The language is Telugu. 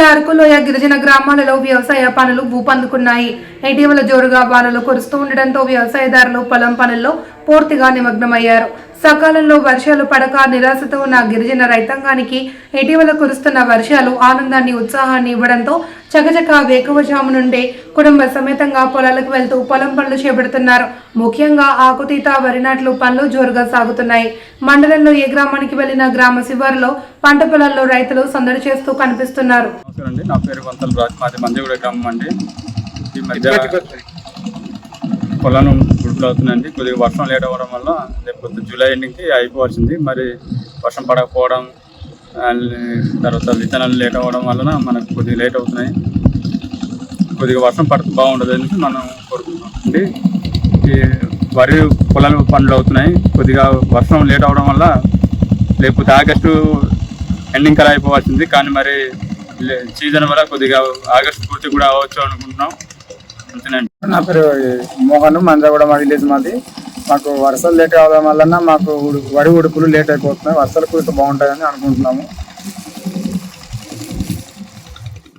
జిల్లా అరకులోయ గిరిజన గ్రామాలలో వ్యవసాయ పనులు ఊపందుకున్నాయి ఇటీవల జోరుగా వానలు కురుస్తూ ఉండడంతో వ్యవసాయదారులు పొలం పనుల్లో పూర్తిగా నిమగ్నమయ్యారు. సకాలంలో వర్షాలు పడక నిరాశతో ఉన్న గిరిజన రైతాంగానికి ఇటీవల కురుస్తున్న వర్షాలు ఆనందాన్ని ఉత్సాహాన్ని ఇవ్వడంతో చకచక వేకువజాము నుండే కుటుంబ సమేతంగా పొలాలకు వెళ్తూ పొలం పనులు చేపడుతున్నారు. ముఖ్యంగా ఆకుతీత వరి నాట్లు పనులు జోరుగా సాగుతున్నాయి. మండలంలో ఏ గ్రామానికి వెళ్ళిన గ్రామ శివారులో పంట పొలాల్లో రైతులు సందడి చేస్తూ కనిపిస్తున్నారు. నమస్కారం అండి నా పేరు వంతల రాజ్ మాది మంజగూడ గ్రామం అండి ఈ మధ్య పొలం గుడుపులు అవుతుందండి కొద్దిగా వర్షం లేట్ అవ్వడం వల్ల లేకపోతే జూలై ఎండింగ్కి అయిపోవచ్చింది మరి వర్షం పడకపోవడం తర్వాత విత్తనాలు లేట్ అవ్వడం వలన మనకు కొద్దిగా లేట్ అవుతున్నాయి. కొద్దిగా వర్షం పడితే బాగుండదు అని మనం కోరుకుంటున్నాం అండి ఈ వరి పొలాలు పండ్లు అవుతున్నాయి. కొద్దిగా వర్షం లేట్ అవ్వడం వల్ల లేకపోతే ఆగస్టు ఎండింగ్ కల్లా అయిపోవాల్సింది. కానీ మరి సీజన్ వల్ల కొద్దిగా ఆగస్ట్ పూర్తి కూడా అవ్వచ్చు అనుకుంటున్నాం. అంతేనండి. నా పేరు మోహన్ మంజాగూడ మా విలేజ్ మాది. మాకు వర్షాలు లేట్ అవడం వలన మాకు వడి ఉడుకులు లేట్ అయిపోతున్నాయి. వర్షాలు కురిస్తే బాగుంటాయని అనుకుంటున్నాము.